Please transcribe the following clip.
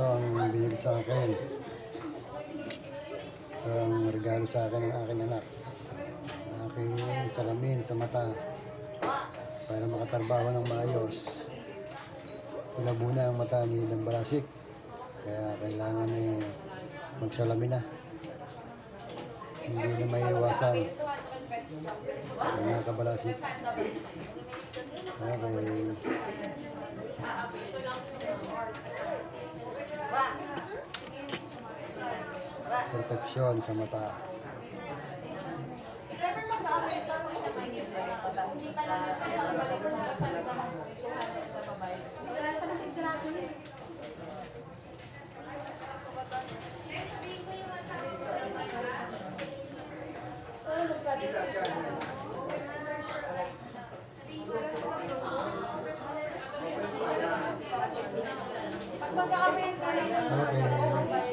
Ito ang binili sa akin. Ito ang regalo sa akin ng aking anak. Aking salamin sa mata. Para makatarbaho ng maayos. Tulabo na ang mata ni Ilan Balasik. Kaya kailangan eh magsalamin na. Hindi na may iwasan. Mga kabalasik. Okay. Proteksyon sa mata. Okay.